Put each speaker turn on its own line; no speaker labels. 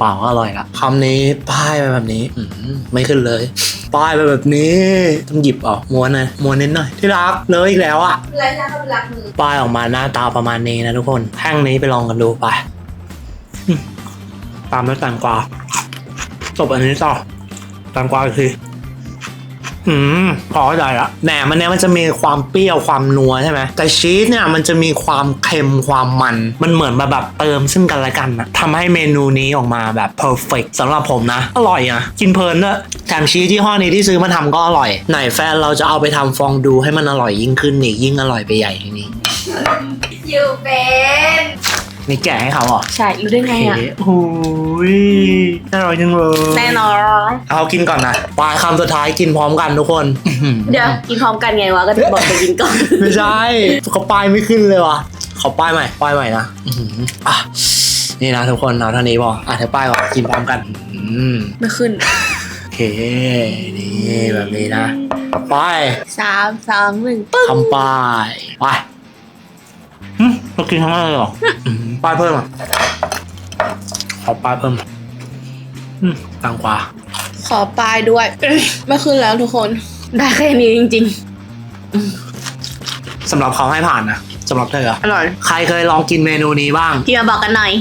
เปล่าก็อร่อยละคำนี้ป้ายไปแบบนี้อืมไม่ขึ้นเลย ป้ายไปแบบนี้ต้องหยิบออกม้วนนะม้วนนิดหน่อยที่รักเลยอีกแล้วอะ
ไรนะเขาเป็นรักมือ
ป้ายออกมาหน้าตาประมาณนี้นะทุกคนแท่งนี้ไปลองกันดูไปอืมตามด้วยแตงกวาจบอันนี้ต่อแตงกวาอีกที อืมพอเข้าใจละแหนมอันเนี้ยมันจะมีความเปรี้ยวความนัวใช่ไหมแต่ชีสเนี่ยมันจะมีความเค็มความมัน มันเหมือนมาแบบเติมซึ่งกันและกันนะทำให้เมนูนี้ออกมาแบบ perfect สำหรับผมนะ อร่อยอะกินเพลินด้วยแถมชีสที่ห้อนี้ที่ซื้อมาทำก็อร่อย ไหนแฟนเราจะเอาไปทำฟองดูให้มันอร่อยยิ่งขึ้นอีกยิ่งอร่อยไปใหญ่ทีนี้
อยู่เป็น
นี่แกะให้เขาเหรอ
ใช่รู้ได้ไงอะ
โอ้ยน่าอร่อยจังเลย
แน่นอน
เอากินก่อนนะปลายคำสุดท้ายกินพร้อมกันทุกคนอื้อหือ
เดี๋ยวกินพร้อมกันไงวะ ก็จะบอกไปกินก่อน
ไม่ใช่เขาป้ายไม่ขึ้นเลยวะเขาป้ายใหม่ป้ายใหม่นะอื้อหืออะนี่นะทุกคนเอาเท่านี้พออะเธอป้ายก่อนกินพร้อมกันอืม
ไม่ขึ้น
โอเคนี่แบบนี้นะป้าย
สามสองหนึ่งปึ้ง
ทำป้ายไปหึ เรากินทั้งนั้นเลยเหรออื้อหือป้ายเพิ่มอะขอป้ายเพิ่มอืมตังกว่า
ขอปลายด้วยไม่ขึ้นแล้วทุกคน ได้แค่นี้จริง
สำหรับเขาให้ผ่านนะสำหรับเธออะ
ๆอร่อย
ใครเคยลองกินเมนูนี้บ้าง
พี่มาบอกกันหน่อย